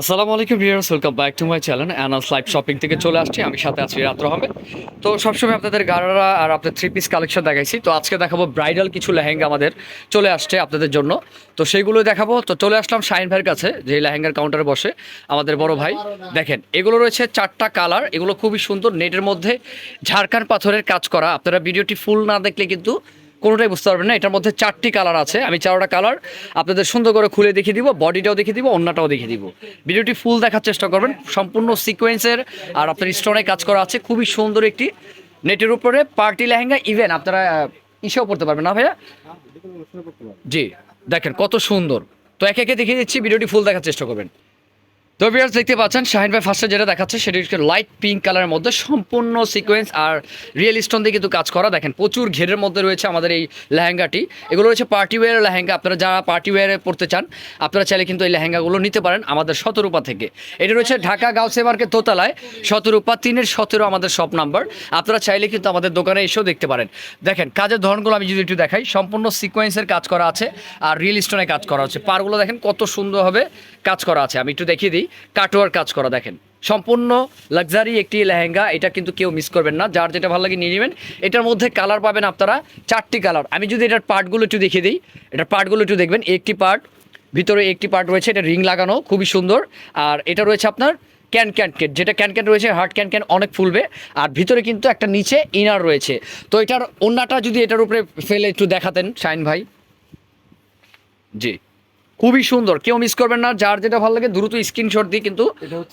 আসসালামু আলাইকুম viewers welcome back to my channel Anas live shopping থেকে চলে আসছি। আমি সাথে আছি রাত্র হবে তো সবসময় আপনাদের গাড়ারা আর আপনাদের থ্রি পিস কালেকশন দেখাইছি। তো আজকে দেখাবো ব্রাইডাল কিছু লেহেঙ্গা আমাদের চলে আসছে আপনাদের জন্য। তো সেইগুলো দেখাবো। তো চলে আসলাম শাহিন ভাইয়ের কাছে, যে লেহেঙ্গার কাউন্টারে বসে আমাদের বড় ভাই। দেখেন, এগুলো রয়েছে চারটা কালার এগুলো খুবই সুন্দর নেটের মধ্যে ঝাড়খান পাথরের কাজ করা। আপনারা ভিডিওটি ফুল না দেখলে কিন্তু কোনোটাই বুঝতে পারবেন না। এটার মধ্যে চারটি কালার আছে। আমি চারটা কালার আপনাদের সুন্দর করে খুলে দেখিয়ে দিব বডিটাও দেখিয়ে দিব, অন্যটাও দেখিয়ে দিব। ভিডিওটি ফুল দেখার চেষ্টা করবেন। সম্পূর্ণ সিকোয়েন্সের আর আপনার স্টোনে কাজ করা আছে। খুবই সুন্দর একটি নেটের উপরে পার্টি লেহেঙ্গা। ইভেন আপনারা ইসেও পড়তে পারবেন না ভাইয়া? জি, দেখেন কত সুন্দর। তো একে একে দেখিয়ে দিচ্ছি। ভিডিওটি ফুল দেখার চেষ্টা করবেন। তো ভিউয়ার্স দেখতে পাচ্ছেন, শাহিন ভাই ফার্স্টে যেটা দেখাচ্ছে, সেটা হচ্ছে লাইট পিঙ্ক কালারের মধ্যে সম্পূর্ণ সিকোয়েন্স আর রিয়েল স্টোন দিয়ে কিন্তু কাজ করা। দেখেন, প্রচুর ঘেরের মধ্যে রয়েছে আমাদের এই লেহেঙ্গাটি। এগুলো রয়েছে পার্টি ওয়্যার লেহেঙ্গা। আপনারা যারা পার্টি ওয়্যারে পড়তে চান, আপনারা চাইলে কিন্তু এই লেহেঙ্গাগুলো নিতে পারেন আমাদের শতরূপা থেকে। এটা রয়েছে ঢাকা গাউসে মার্কেট দোতলায়, শতরূপা তিনের সতেরো আমাদের শপ নাম্বার আপনারা চাইলে কিন্তু আমাদের দোকানে এসেও দেখতে পারেন। দেখেন, কাজের ধরনগুলো আমি যদি একটু দেখাই, সম্পূর্ণ সিকোয়েন্সের কাজ করা আছে আর রিয়েল স্টোনে কাজ করা আছে পারগুলো দেখেন কত সুন্দরভাবে কাজ করা আছে। আমি একটু দেখিয়ে দিই। কাটোয়ার কাজ করা, দেখেন। সম্পূর্ণ লাক্সারি একটি লেহেঙ্গা, এটা কিন্তু কেউ মিস করবেন না। যার যেটা ভালো লাগে নিয়ে নেবেন। এটার মধ্যে কালার পাবেন আপনারা চারটি কালার আমি যদি এটার পার্টগুলো একটু দেখিয়ে দিই, এটার পার্টগুলো একটু দেখবেন। একটি পার্ট, ভিতরে একটি পার্ট রয়েছে, এটা রিং লাগানো, খুবই সুন্দর। আর এটা রয়েছে আপনার ক্যান ক্যান যেটা ক্যান ক্যান রয়েছে, হার্ট ক্যান ক্যান অনেক ফুলবে। আর ভিতরে কিন্তু একটা নিচে ইনার রয়েছে। তো এটার অন্যটা যদি এটার উপরে ফেলে একটু দেখাতেন, শাইন ভাই। জি। খুবই সুন্দর। কেউ মিস করবেন না যার যেটা ভালো লাগে দ্রুত স্ক্রিনশট দিয়ে কিন্তু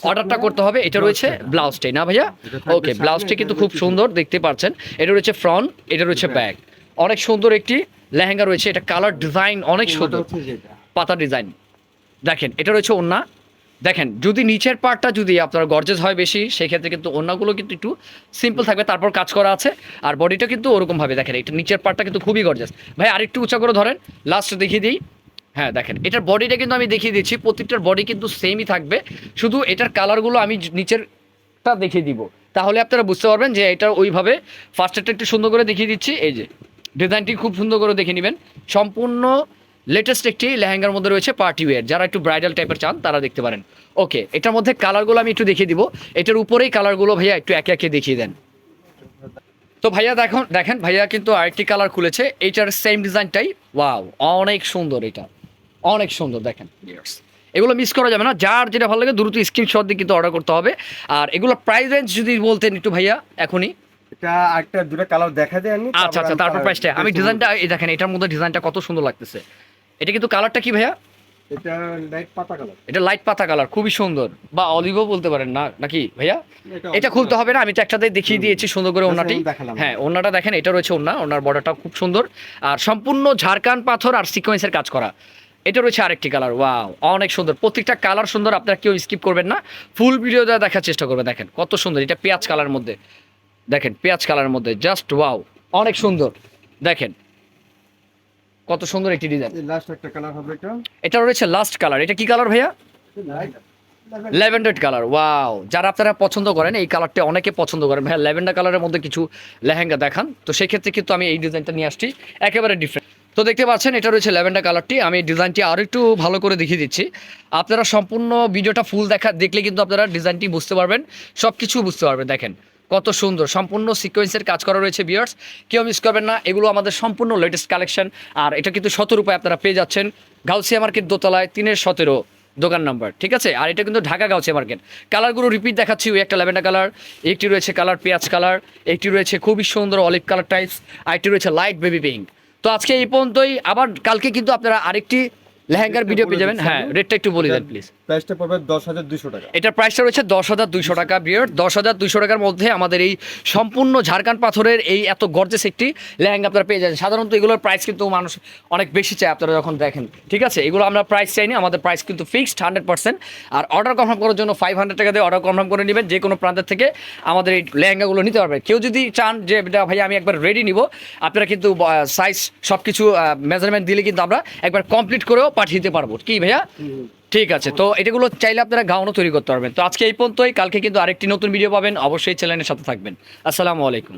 অর্ডারটা করতে হবে। এটা রয়েছে ব্লাউজটাই না ভাইয়া? ওকে ব্লাউজটি কিন্তু খুব সুন্দর দেখতে পাচ্ছেন। এটা রয়েছে ফ্রন্ট এটা রয়েছে ব্যাক অনেক সুন্দর একটি লেহেঙ্গা রয়েছে এটা কালার ডিজাইন অনেক সুন্দর। পাতা ডিজাইন দেখেন এটা রয়েছে ওন্না দেখেন যদি নিচের পার্টটা যদি আপনার গর্জেস হয় বেশি সেক্ষেত্রে কিন্তু ওন্নাগুলো কিন্তু একটু সিম্পল থাকবে তারপর কাজ করা আছে। আর বডিটা কিন্তু ওরকমভাবে দেখেন এটা নিচের পার্টটা কিন্তু খুবই গর্জেস ভাই আরেকটু উঁচা করে ধরেন। লাস্ট দেখিয়ে দিই। হ্যাঁ দেখেন, এটার বডিটা কিন্তু আমি দেখিয়ে দিচ্ছি, প্রত্যেকটার বডি কিন্তু সেমই থাকবে। শুধু এটার কালারগুলো আমি নিচেরটা দেখিয়ে দিব। তাহলে আপনারা বুঝতে পারবেন যে এটা ওইভাবে ফার্স্টেরটা একটু সুন্দর করে দেখিয়ে দিচ্ছি, এই যে ডিজাইনটি খুব সুন্দর করে দেখে নেবেন। সম্পূর্ণ লেটেস্ট একটি লেহেঙ্গার মধ্যে রয়েছে পার্টি ওয়্যার যারা একটু ব্রাইডাল টাইপের চান, তারা দেখতে পারেন। ওকে এটার মধ্যে কালারগুলো আমি একটু দেখিয়ে দিব। এটার উপরেই কালারগুলো ভাইয়া একটু একে একে দেখিয়ে দেন। তো ভাইয়া দেখুন দেখেন, ভাইয়া কিন্তু আরেকটি কালার খুলেছে, এইটার সেম ডিজাইনটাই ওয়াও অনেক সুন্দর এটা। অনেক সুন্দর দেখেন. এগুলো মিস করা যাবে না। যার যেটা ভালো লাগে দ্রুত স্ক্রিনশট দিয়ে কিন্তু অর্ডার করতে হবে। আর এগুলো প্রাইস রেঞ্জ যদি বলতেন একটু ভাইয়া এখনই। এটা একটা দুটো কালার দেখা দেয় আচ্ছা আচ্ছা তারপর প্রাইসটা আমি ডিজাইনটা এই দেখেন এটার মধ্যে ডিজাইনটা কত সুন্দর লাগতেছে। এটা কিন্তু কালারটা কি ভাইয়া? এটা লাইট পাতা কালার এটা লাইট পাতা কালার খুবই সুন্দর। বা অলিভও বলতে পারেন না নাকি ভাইয়া? এটা খুলতে হবে না আমি তো একটাতে দেখিয়ে দিয়েছি সুন্দর করে ওনাটি হ্যাঁ ওনাটা দেখেন এটা রয়েছে ওনা ওনার বর্ডারটা খুব সুন্দর। আর সম্পূর্ণ ঝাড়খান পাথর আর সিকোয়েন্সের কাজ করা। এটা রয়েছে আরেকটি কালার ওয়াও অনেক সুন্দর। প্রত্যেকটা কালার সুন্দর আপনারা কেউ স্কিপ করবেন না। ফুল ভিডিওটা দেখার চেষ্টা করবেন দেখেন কত সুন্দর। এটা পেঁয়াজ কালার মধ্যে। দেখেন পেঁয়াজ কালারের মধ্যে জাস্ট ওয়াও অনেক সুন্দর। দেখেন কত সুন্দর একটি ডিজাইন লাস্ট একটা কালার হবে এটা। এটা রয়েছে লাস্ট কালার এটা কি কালার ভাইয়া? ল্যাভেন্ডার কালার ওয়াও যারা আপনারা পছন্দ করেন এই কালারটা অনেকে পছন্দ করেন। ভাইয়া ল্যাভেন্ডার কালারের মধ্যে কিছু লেহেঙ্গা দেখান। তো সেক্ষেত্রে কিন্তু আমি এই ডিজাইনটা নিয়ে আসছি। একেবারে ডিফারেন্ট তো দেখতে পাচ্ছেন, এটা রয়েছে ল্যাভেন্ডার কালারটি। আমি ডিজাইনটি আরও একটু ভালো করে দেখিয়ে দিচ্ছি। আপনারা সম্পূর্ণ ভিডিওটা ফুল দেখা, দেখলে কিন্তু আপনারা ডিজাইনটি বুঝতে পারবেন সব কিছু বুঝতে পারবেন। দেখেন, কত সুন্দর, সম্পূর্ণ সিকোয়েন্সের কাজ করা রয়েছে বিয়ার্স কেউ মিস করবেন না, এগুলো আমাদের সম্পূর্ণ লেটেস্ট কালেকশন আর এটা কিন্তু শত রূপায় আপনারা পেয়ে যাচ্ছেন গাউসিয়া মার্কেট দোতলায়, তিনের সতেরো দোকান নাম্বার ঠিক আছে? আর এটা কিন্তু ঢাকা গাউসিয়া মার্কেট। কালারগুলো রিপিট দেখাচ্ছি, ওই একটা ল্যাভেন্ডার কালার, একটি রয়েছে কালার পেঁয়াজ কালার, একটি রয়েছে খুবই সুন্দর অলিভ কালার টাইপস আর একটি রয়েছে লাইট বেবি পিঙ্ক তো আজকে এই পর্যন্তই। আবার কালকে কিন্তু আপনারা আরেকটি লেহেঙ্গার ভিডিও পেয়ে যাবেন। হ্যাঁ রেটটা একটু বলে দেন প্লিজ প্রাইসটা পড়বে দশ হাজার দুশো টাকা। এটার প্রাইসটা রয়েছে দশ হাজার দুইশো টাকা বিয়ার। দশ হাজার দুইশো টাকার মধ্যে আমাদের এই সম্পূর্ণ ঝাড়খান পাথরের এই এত গর্জেস একটি লেহেঙ্গা আপনারা পেয়ে যাচ্ছেন। সাধারণত এগুলোর প্রাইস কিন্তু মানুষ অনেক বেশি চায় আপনারা যখন দেখেন। ঠিক আছে? এগুলো আমরা প্রাইস চাইনি আমাদের প্রাইস কিন্তু ফিক্সড হান্ড্রেড পার্সেন্ট আর অর্ডার কনফার্ম করার জন্য ফাইভ হান্ড্রেড টাকা দিয়ে অর্ডার কনফার্ম করে নেবেন যে কোনো প্রান্তের থেকে আমাদের এই লেহেঙ্গাগুলো নিতে পারবে কেউ যদি চান যে এটা ভাই আমি একবার রেডি নিব। আপনারা কিন্তু সাইজ সব কিছু মেজারমেন্ট দিলে কিন্তু আমরা একবার কমপ্লিট করেও পাঠিয়ে দিতে পারব। কি ভাইয়া? ঠিক আছে, তো এটাগুলো চাইলে আপনারা গাউনও তৈরি করতে পারবেন। তো আজকে এই পর্যন্তই, কালকে কিন্তু আরেকটি নতুন ভিডিও পাবেন, অবশ্যই চ্যানেলের সাথে থাকবেন। আসসালামু আলাইকুম।